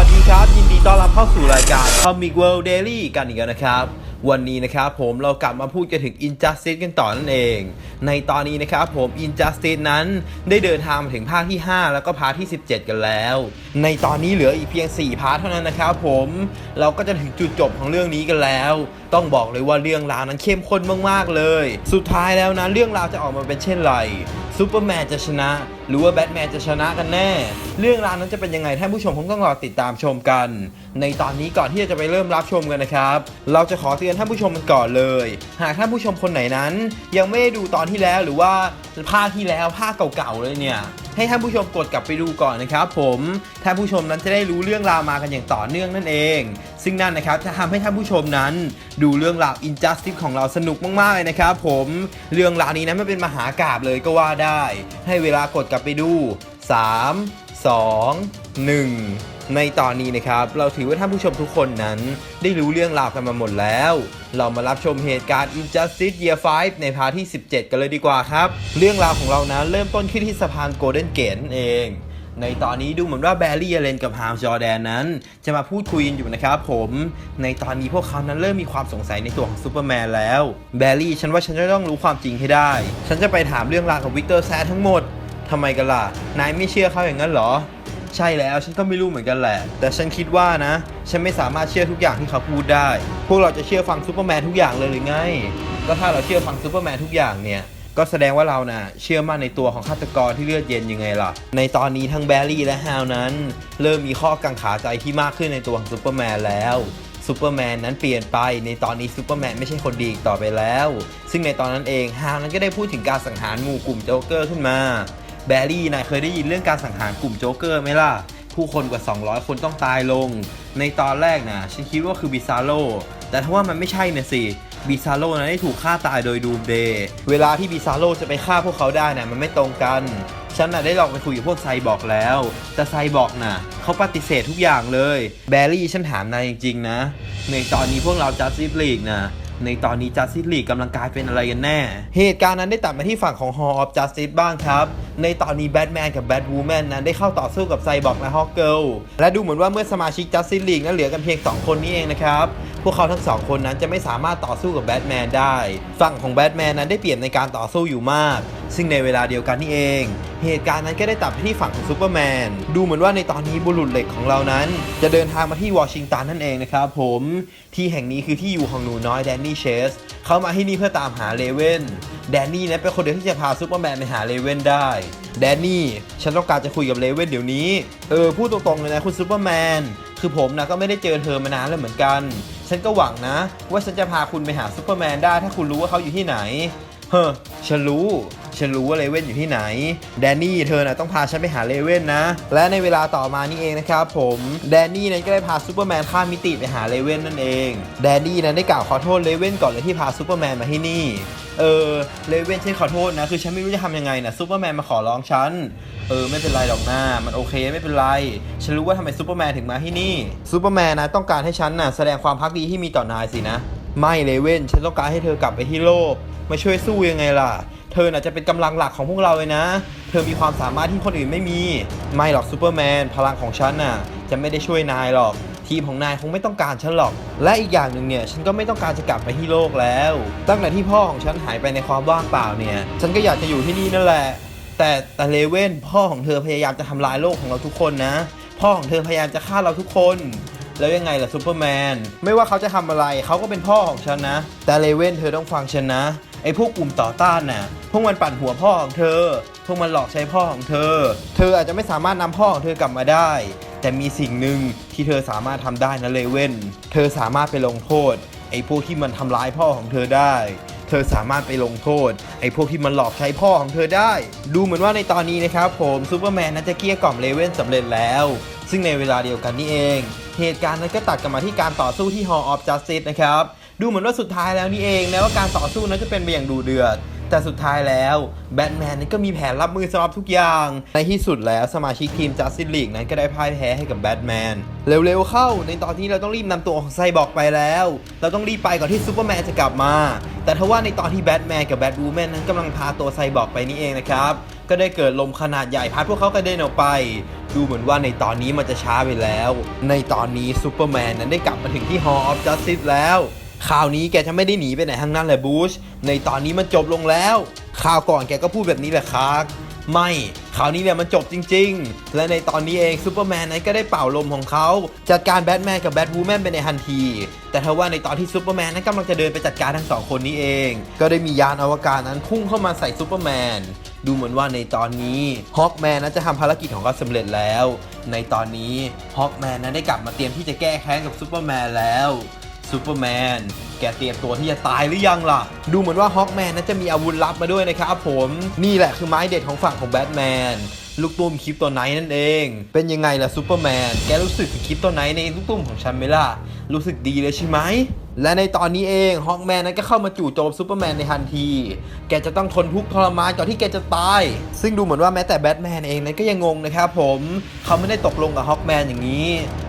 วัสดีครับ ยินดีต้อนรับเข้าสู่รายการ Comic World Daily กันอีกแล้วนะครับ วันนี้นะครับผมเรากลับมาพูดกันถึง Injustice กันต่อนั่นเอง ในตอนนี้นะครับผม Injustice นั้นได้เดินทางมาถึงภาคที่ 5 แล้วก็ภาคที่ 17 กันแล้ว ในตอนนี้เหลืออีกเพียง 4 พาร์ทเท่านั้นนะครับผมเราก็จะถึงจุดจบของเรื่องนี้กันแล้ว ต้องบอกเลยว่าเรื่องราวนั้นเข้มข้นมากๆเลย สุดท้ายแล้วนะเรื่องราวจะออกมาเป็นเช่นไร ซูเปอร์แมนจะชนะ หรือว่าแบทแมนจะชนะกันแน่ เรื่องราวนั้นจะเป็นยังไงท่านผู้ชมคงต้องรอติดตามชมกัน ในตอนนี้ก่อนที่จะไปเริ่มรับชมกันนะครับ เราจะขอเตือนท่านผู้ชมกันก่อนเลย หากท่านผู้ชมคนไหนนั้น ยังไม่ได้ดูตอนที่แล้วหรือว่าภาคที่แล้วภาคเก่าๆเลยเนี่ย ให้ท่านผู้ชมกดกลับไปดูก่อนนะครับผมท่านผู้ชมนั้นจะได้รู้เรื่องราวมากันอย่างต่อเนื่องนั่นเอง ซึ่งนั่นนะครับจะทำให้ท่านผู้ชมนั้น ดูเรื่องราว Injustice ของเราสนุกมากๆเลยนะครับผมเรื่องราวนี้นั้นไม่เป็นมหากราบเลยก็ว่าได้ ให้เวลากดกลับไปดู 3 2 1 ในตอนนี้นะครับ เราถือว่าท่านผู้ชมทุกคนนั้น ได้รู้เรื่องราวกันมาหมดแล้ว เรามารับชมเหตุการณ์ Injustice Year 5 ในพาร์ทที่ 17 กันเลยดีกว่าครับ เรื่องราวของเรานั้นเริ่มต้นขึ้นที่สะพาน Golden Gate นั่นเอง ในตอนนี้ดูเหมือนว่าแบร์รี่เอเลนกับฮาวจอร์แดนนั้น จะมาพูดคุยกันอยู่นะครับผม ในตอนนี้พวกเขานั้นเริ่มมีความสงสัยในตัวของซูเปอร์แมนแล้ว แบร์รี่ฉันว่าฉันจะต้องรู้ความจริงให้ได้ ฉันจะไปถามเรื่องราวของวิกเตอร์แซทั้งหมด ทำไมกันล่ะ นายไม่เชื่อเขาอย่างนั้นเหรอ ใช่แล้วฉันก็ไม่รู้เหมือนกันแหละ แต่ฉันคิดว่านะ ฉันไม่สามารถเชื่อทุกอย่างที่เขาพูดได้ พวกเราจะเชื่อฟังซูเปอร์แมนทุกอย่างเลยหรือไง ก็ถ้าเราเชื่อฟังซูเปอร์แมนทุกอย่างเนี่ยก็แสดงว่าเรานะ่ะเชื่อมั่นในตัวของฆาตกรที่เลือดเย็นยังไงล่ะ ในตอนนี้ทั้งแบร์รี่และฮาวนั้น เริ่มมีข้อกังขาใจที่มากขึ้นในตัวของซูเปอร์แมนแล้วซูเปอร์แมนนั้นเปลี่ยนไปในตอนนี้ซูเปอร์แมนไม่ใช่คนดีต่อไปแล้ว ซึ่งในตอนนั้นเองฮาวนั้นก็ได้พูดถึงการสังหารหมู่กลุ่มโจ๊กเกอร์ขึ้นมา แบรี่นายเคยได้ยินเรื่องการสังหารกลุ่มโจ๊กเกอร์ไหมล่ะ ผู้คนกว่า 200 คนต้องตายลง ในตอนแรกนะฉันคิดว่าคือบิซาโล แต่ถ้าว่ามันไม่ใช่เนี่ยสิบิซาโลนั้นได้ถูกฆ่าตายโดยดูมเดย์เวลาที่บิซาโลจะไปฆ่าพวกเขาได้นะมันไม่ตรงกันฉันน่ะได้ลองไปคุยกับพวกไซบอกแล้ว แต่ไซบอกน่ะเขาปฏิเสธทุกอย่างเลย แบรี่ฉันถามนายจริง ๆ นะ ในตอนนี้พวกเราจัสติสลีกนะ ในตอนนี้จัสติสลีกกำลังกลายเป็นอะไรกันแน่ เหตุการณ์นั้นได้ตัดมาที่ฝั่งของ Hall of Justice บ้างครับ ในตอนนี้แบทแมนกับแบทวูแมนนั้นได้เข้าต่อสู้กับไซบอร์กและฮอเกิลและดูเหมือนว่าเมื่อสมาชิกจัสติสลีกนั้นเหลือกันเพียง 2 คนนี้เองนะครับ พวกเขาทั้งสองคนนั้นจะไม่สามารถต่อสู้กับแบทแมนได้ ฝั่งของแบทแมนนั้นได้เปรียบในการต่อสู้อยู่มาก ซึ่งในเวลาเดียวกันนี่เอง เหตุการณ์นั้นก็ได้ตัดไปที่ฝั่งของซูเปอร์แมน ดูเหมือนว่าในตอนนี้บุรุษเหล็กของเรานั้น จะเดินทางมาที่วอชิงตันนั่นเองนะครับผม ที่แห่งนี้คือที่อยู่ของหนูน้อยแดนนี่เชส เขามาที่นี่เพื่อตามหาเลเว่น แดนนี่นั้นเป็นคนเดียวที่จะพาซูเปอร์แมนไปหาเลเว่นได้แดนนี่ ฉันต้องการจะคุยกับเลเว่นเดี๋ยวนี้ เออ พูดตรงๆเลยนะคุณซูเปอร์แมน คือผมนะก็ไม่ได้เจอเธอมานานแล้วเหมือนกัน ฉันก็หวังนะ ว่าฉันจะพาคุณไปหาซูเปอร์แมนได้ถ้าคุณรู้ว่าเขาอยู่ที่ไหน เฮ้อฉันรู้ ฉันรู้ว่าเลเว่นอยู่ที่ไหน แดนนี่เธอน่ะต้องพาฉันไปหาเลเว่นนะ และในเวลาต่อมานี่เองนะครับผม แดนนี่นั้นก็ได้พาซูเปอร์แมนข้ามมิติไปหาเลเว่นนั่นเอง แดนนี่นั้นได้กล่าวขอโทษเลเว่นก่อนเลยที่พาซูเปอร์แมนมาที่นี่ เออเลเว่นฉันขอโทษนะ คือฉันไม่รู้จะทำยังไงนะซูเปอร์แมนมาขอร้องฉัน เออไม่เป็นไรหรอกนะมันโอเคไม่เป็นไร ฉันรู้ว่าทำไมซูเปอร์แมนถึงมาที่นี่ซูเปอร์แมนนะต้องการให้ฉันน่ะแสดงความพักดีที่มีต่อนายสินะ ไม่เลเว่นฉันต้องการให้เธอกลับไปที่โลกมาช่วยสู้ยังไงล่ะ เธอน่ะจะเป็นกำลังหลักของพวกเราเลยนะ เธอมีความสามารถที่คนอื่นไม่มี ไม่หรอกซูเปอร์แมนพลังของฉันน่ะจะไม่ได้ช่วยนายหรอก ทีมของนายคงไม่ต้องการฉันหรอก และอีกอย่างหนึ่งเนี่ยฉันก็ไม่ต้องการจะกลับไปที่โลกแล้ว ตั้งแต่ที่พ่อของฉันหายไปในความว่างเปล่าเนี่ย ฉันก็อยากจะอยู่ที่นี่นั่นแหละ แต่แต่เลเว่นพ่อของเธอพยายามจะทำลายโลกของเราทุกคนนะ พ่อของเธอพยายามจะฆ่าเราทุกคน แล้วยังไงล่ะซูเปอร์แมนไม่ว่าเขาจะทำอะไรเขาก็เป็นพ่อของฉันนะ แต่เลเว่นเธอต้องฟังฉันนะไอ้พวกกลุ่มต่อต้านน่ะพวกมันปั่นหัวพ่อของเธอ พวกมันหลอกใช้พ่อของเธอ เธออาจจะไม่สามารถนำพ่อของเธอกลับมาได้ แต่มีสิ่งหนึ่งที่เธอสามารถทำได้นะเลเว่น เธอสามารถไปลงโทษไอ้พวกที่มันทำร้ายพ่อของเธอได้ เธอสามารถไปลงโทษ ไอ้พวกที่มันหลอกใช้พ่อของเธอได้ ดูเหมือนว่าในตอนนี้นะครับผมซูเปอร์แมนน่าจะเกลี้ยกล่อมเลเว่นสำเร็จแล้ว ซึ่งในเวลาเดียวกันนี่เอง เหตุการณ์นั้นก็ตัดกลับมาที่การต่อสู้ที่ Hall of Justice นะครับ ดูเหมือนว่าสุดท้ายแล้วนี่เองแม้ว่าการต่อสู้นั้นจะเป็นไปอย่างดูเดือด แต่สุดท้ายแล้วแบทแมนนั้นก็มีแผนรับมือสำหรับทุกอย่าง ในที่สุดแล้วสมาชิกทีม Justice League นั้นก็ได้พ่ายแพ้ให้กับแบทแมนเร็วๆเข้า ในตอนนี้เราต้องรีบนำตัวของไซบอร์กไปแล้ว เราต้องรีบไปก่อนที่ซูเปอร์แมนจะกลับมา แต่ทว่าในตอนที่แบทแมนกับแบทวูแมนนั้นกำลังพาตัวไซบอร์กไปนี่เองนะครับก็ได้เกิดลมขนาดใหญ่พัดพวกเขากระเด็นออกไป ดูเหมือนว่าในตอนนี้มันจะช้าไปแล้ว ในตอนนี้ซูเปอร์แมนนั้นได้กลับมาถึงที่ Hall of Justice แล้ว คราวนี้แกจะไม่ได้หนีไปไหนทั้งนั้นเลยบูช ในตอนนี้มันจบลงแล้วคราวก่อนแกก็พูดแบบนี้แหละครับไม่คราวนี้เนี่ยมันจบจริง ๆ และในตอนนี้เองซูเปอร์แมนนั้นก็ได้เป่าลมของเขาจัดการแบทแมนกับแบทวูแมนไปในทันที แต่ถ้าว่าในตอนที่ซูเปอร์แมนนั้นกำลังจะเดินไปจัดการทั้งสองคนนี้เอง ก็ได้มียานอวกาศนั้นพุ่งเข้ามาใส่ซูเปอร์แมนดูเหมือนว่าในตอนนี้ฮอคแมนนั้นจะทำภารกิจของเขาสำเร็จแล้ว ในตอนนี้ฮอคแมนนั้นได้กลับมาเตรียมที่จะแก้แค้นกับซูเปอร์แมนแล้ว ซูเปอร์แมนแกเตรียมตัวที่จะตายหรือยังล่ะ ดูเหมือนว่าฮอคแมนนั้นจะมีอาวุธลับมาด้วยนะครับผม นี่แหละคือไม้เด็ดของฝั่งของแบทแมนลูกตุ้มคริปตัวไนท์นั่นเอง เป็นยังไงล่ะซูเปอร์แมน แกรู้สึกถึงคริปตัวไนท์ในลูกตุ้มของฉันไหมล่ะ รู้สึกดีเลยใช่ไหม และในตอนนี้เองฮอกแมนนั้นก็เข้ามาจู่โจมซูเปอร์แมนในทันที แกจะต้องทนทุกข์ทรมานก่อนที่แกจะตาย ซึ่งดูเหมือนว่าแม้แต่แบทแมนเองนั้นก็ยังงงนะครับผม เขาไม่ได้ตกลงกับฮอกแมนอย่างนี้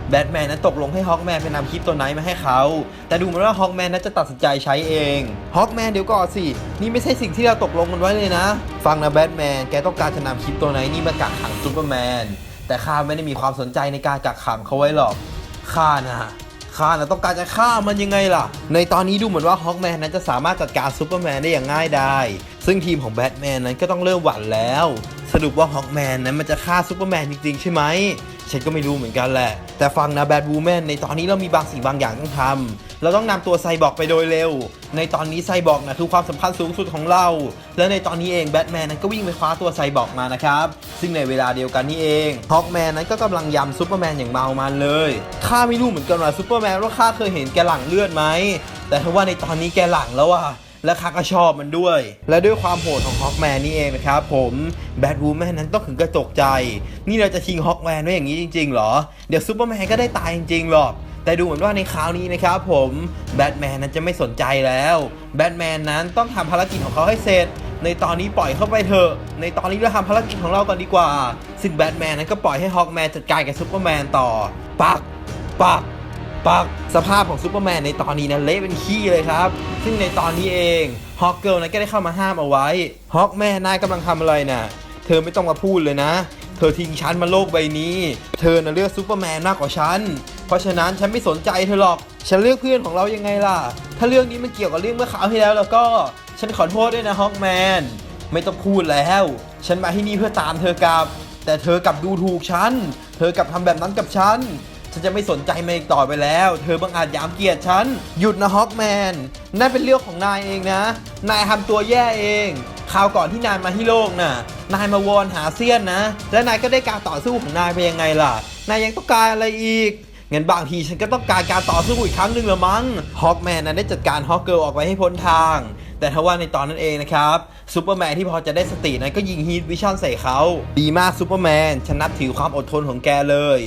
แบทแมนนั้นตกลงให้ฮอกแมนไปนำคลิปตัวไนท์มาให้เขา แต่ดูเหมือนว่าฮอกแมนนั้นจะตัดสินใจใช้เองฮอกแมนเดี๋ยวก่อนสิ นี่ไม่ใช่สิ่งที่เราตกลงกันไว้เลยนะ ฟังนะแบทแมน แกต้องการจะนำคลิปตัวไนท์นี่มากักขังซูเปอร์แมน แต่ข้าไม่ได้มีความสนใจในการกักขังเขาไว้หรอก ข้านะข้านะต้องการจะฆ่ามันยังไงล่ะ ในตอนนี้ดูเหมือนว่าฮอกแมนนั้นจะสามารถจัดการซูเปอร์แมนได้อย่างง่ายดาย ซึ่งทีมของแบทแมนนั้นก็ต้องเริ่มหวั่นแล้ว สรุปว่าฮอกแมนนั้นมันจะฆ่าซูเปอร์แมนจริงๆ ใช่ไหมฉันก็ไม่รู้เหมือนกันแหละ แต่ฟังนะแบทวูแมนในตอนนี้เรามีบางสิ่งบางอย่างต้องทำเราต้องนำตัวไซบอร์กไปโดยเร็ว ในตอนนี้ไซบอร์กนะคือความสำคัญสูงสุดของเรา และในตอนนี้เองแบทแมนนั้นก็วิ่งไปคว้าตัวไซบอร์กมานะครับ ซึ่งในเวลาเดียวกันนี่เองฮอกแมนนั้นก็กำลังยำซูเปอร์แมนอย่างเมามันเลยข้าไม่รู้เหมือนกันว่าซูเปอร์แมนว่าข้าเคยเห็นแกหลังเลือดไหมแต่ถ้าว่าในตอนนี้แกหลังแล้วอะ และข้าก็ชอบมันด้วย และด้วยความโหดของฮอกแมนนี่เองนะครับผมแบทวูแมนนั้นต้องถึงกระจกใจ นี่เราจะทิ้งฮอกแมนไว้อย่างนี้จริงๆหรอ เดี๋ยวซูเปอร์แมนก็ได้ตายจริงๆหรอกแต่ดูเหมือนว่าในคราวนี้นะครับผมแบทแมนนั้นจะไม่สนใจแล้วแบทแมนนั้นต้องทำภารกิจของเขาให้เสร็จ ในตอนนี้ปล่อยเข้าไปเถอะ ในตอนนี้เราทำภารกิจของเราก่อนดีกว่า ซึ่งแบทแมนนั้นก็ปล่อยให้ฮอกแมนจัดการกับซูเปอร์แมนต่อ ปัก ปัก ปักสภาพของซูเปอร์แมนในตอนนี้นั้นเละเป็นขี้เลยครับ ซึ่งในตอนนี้เองฮอกเกิลนั้นก็ได้เข้ามาห้ามเอาไว้ฮอกแม่นายกำลังทำอะไรน่ะเธอไม่ต้องมาพูดเลยนะ เธอทิ้งฉันมาโลกใบนี้ เธอน่ะเลือกซูเปอร์แมนมากกว่าฉันเพราะฉะนั้นฉันไม่สนใจเธอหรอก ฉันเลือกเพื่อนของเรายังไงล่ะ ถ้าเรื่องนี้มันเกี่ยวกับเรื่องเมื่อคราวที่แล้ว แล้วก็ฉันขอโทษด้วยนะฮอกแมนไม่ต้องพูดแล้ว ฉันมาที่นี่เพื่อตามเธอกลับ แต่เธอกลับดูถูกฉัน เธอกลับทำแบบนั้นกับฉัน ฉันจะไม่สนใจมันอีกต่อไปแล้ว เธอบังอาจยามเกียดฉัน หยุดนะฮอกแมน นั่นเป็นเรื่องของนายเองนะ นายทำตัวแย่เองคราวก่อนที่นายมาที่โลกน่ะ นายมาวอนหาเซียนนะ และนายก็ได้การต่อสู้ของนายไปยังไงล่ะ นายยังต้องการอะไรอีกงั้นบางทีฉันก็ต้องการการต่อสู้อีกครั้งหนึ่งละมั้ง ฮอกแมนนั้นได้จัดการฮอกเกิลออกไปให้พ้นทาง แต่ทว่าในตอนนั้นเองนะครับซูเปอร์แมนที่พอจะได้สตินั้นก็ยิงฮีทวิชั่นใส่เขา ดีมากซูเปอร์แมน ฉันนับถือความอดทนของแกเลย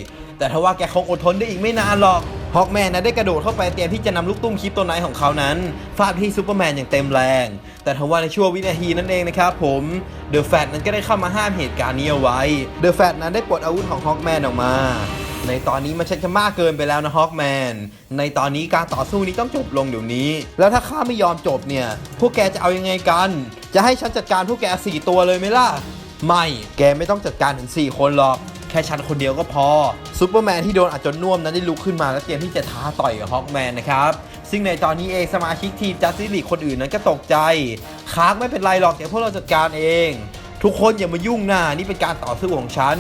แต่ทว่าแกคงอดทนได้อีกไม่นานหรอกฮอกแมนนะได้กระโดดเข้าไปเตรียมที่จะนำลูกตุ้มคลิปตัวไหนของเขานั้นฟาดที่ซูเปอร์แมนอย่างเต็มแรง แต่ทว่าในช่วงวินาทีนั้นเองนะครับผมเดอะแฟตนั้นก็ได้เข้ามาห้ามเหตุการณ์นี้เอาไว้เดอะแฟตนั้นได้ปลดอาวุธของฮอกแมนออกมา ในตอนนี้มันชักจะมากเกินไปแล้วนะฮอกแมนในตอนนี้การต่อสู้นี้ต้องจบลงเดี๋ยวนี้ แล้วถ้าข้าไม่ยอมจบเนี่ย พวกแกจะเอายังไงกัน จะให้ฉันจัดการพวกแกสี่ตัวเลยไหมล่ะไม่แกไม่ต้องจัดการถึง4คนหรอก แค่ฉันคนเดียวก็พอซูเปอร์แมนที่โดนอัดจนน่วมนั้นได้ลุกขึ้นมาและเตรียมที่จะท้าต่อยกับฮอกแมนนะครับ ซึ่งในตอนนี้เองสมาชิกทีมจัสติสลีคนอื่นนั้นก็ตกใจคาร์กไม่เป็นไรหรอกเดี๋ยวพวกเราจัดการเอง ทุกคนอย่ามายุ่งนะนี่เป็นการต่อสู้ของฉัน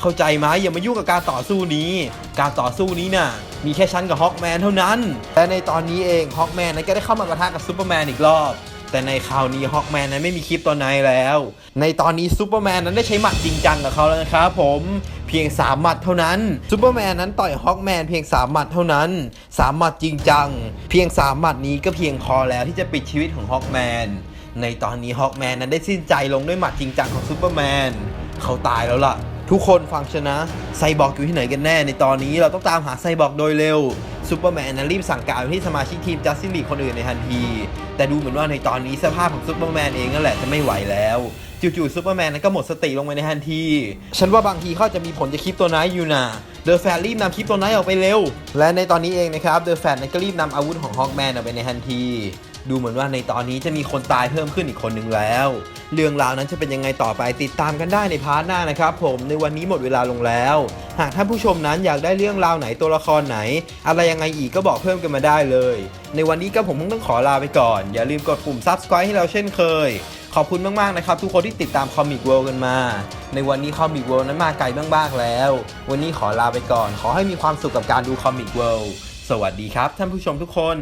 เข้าใจไหมอย่ามายุ่งกับการต่อสู้นี้ การต่อสู้นี้น่ะมีแค่ฉันกับฮอกแมนเท่านั้น และในตอนนี้เองฮอกแมนนั้นก็ได้เข้ามาปะทะกับซูเปอร์แมนอีกรอบ แต่ในคราวนี้ฮอกแมนนั้นไม่มีคลิปตัวไหนแล้ว ในตอนนี้ซูเปอร์แมนนั้นได้ใช้หมัดจริงจังกับเขาแล้วนะครับผมเพียง3หมัดเท่านั้นซูเปอร์แมนนั้นต่อยฮอกแมนเพียง3หมัดเท่านั้น3หมัดจริงจัง เพียง3หมัดนี้ก็เพียงพอแล้วที่จะปิดชีวิตของฮอกแมนในตอนนี้ฮอกแมนนั้นได้สิ้นใจลงด้วยหมัดจริงจังของซูเปอร์แมนเขาตายแล้วล่ะ ทุกคนฟังชนะไซบอร์กอยู่ที่ไหนกันแน่ในตอนนี้เราต้องตามหาไซบอร์กโดยเร็ว ซูเปอร์แมนนั้นรีบสั่งการไปที่สมาชิกทีมจัสตินลีคนอื่นในทันที แต่ดูเหมือนว่าในตอนนี้สภาพของซูเปอร์แมนเองนั่นแหละจะไม่ไหวแล้วจู่ๆซูเปอร์แมนนั้นก็หมดสติลงไปในทันที ฉันว่าบางทีเขาจะมีผลจะคลิปตัวไนท์อยู่นะเดอะแฟนรีบนำคลิปตัวไนท์ออกไปเร็ว และในตอนนี้เองนะครับเดอะแฟนนั้นก็รีบนำอาวุธของฮอกแมนออกไปในทันที ดูเหมือนว่าในตอนนี้จะมีคนตายเพิ่มขึ้นอีกคนหนึ่งแล้ว เรื่องราวนั้นจะเป็นยังไงต่อไปติดตามกันได้ในพาร์ทหน้านะครับผมในวันนี้หมดเวลาลงแล้ว หากท่านผู้ชมนั้นอยากได้เรื่องราวไหนตัวละครไหน อะไรยังไงอีกก็บอกเพิ่มกันมาได้เลย ในวันนี้ก็ผมคงต้องขอลาไปก่อน อย่าลืมกดปุ่ม subscribe ให้เราเช่นเคย ขอบคุณมากๆนะครับทุกคนที่ติดตามคอมิกเวิลด์กันมา ในวันนี้คอมิกเวิลด์นั้นมาไกลมากๆแล้ว วันนี้ขอลาไปก่อน ขอให้มีความสุขกับการดูคอมิกเวิลด์สวัสดีครับท่านผู้ชมทุกคน